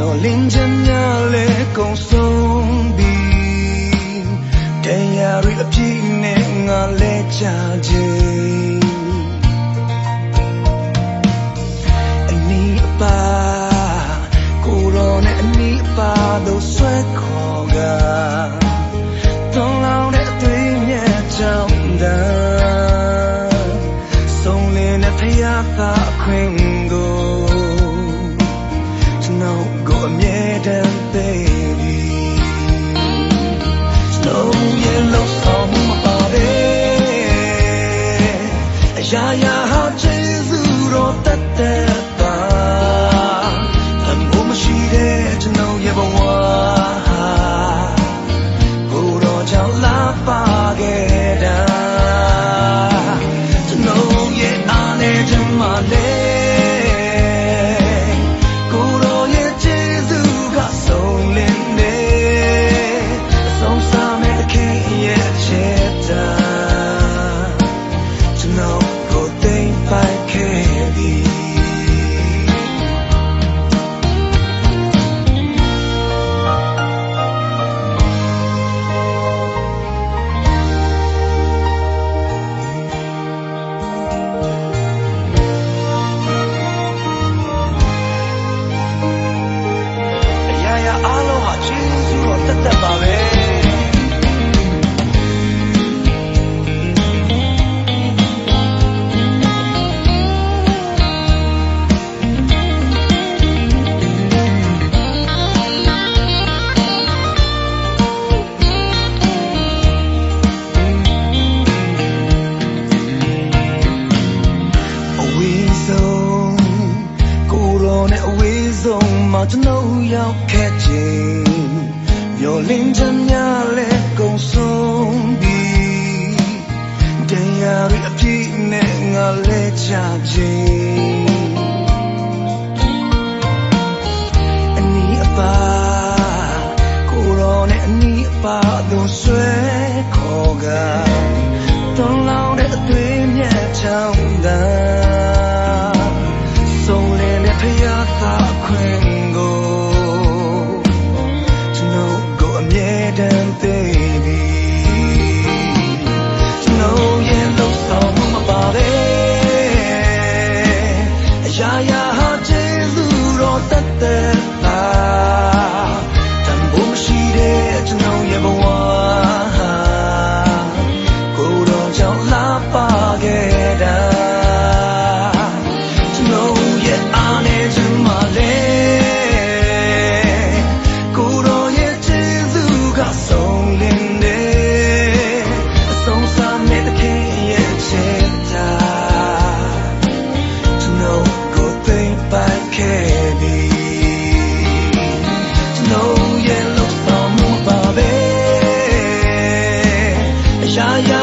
မျောလင်းခြင်းများလဲကုန်ဆုံးပြီတရားရီအပြည့်နဲ့ငါလဲချခြင်း to know you but why go on down la pa get down to know you I need you my love သက်သက်ပါပဲဆုံးမှာကျွန်ုပ်ရောက်ခဲ့ခြင်း မျောလင်းချမ်းများလဲကုန်ဆုံးပြီတရားရအပြည့်နဲ့ငါလဲချခြင်း Jaya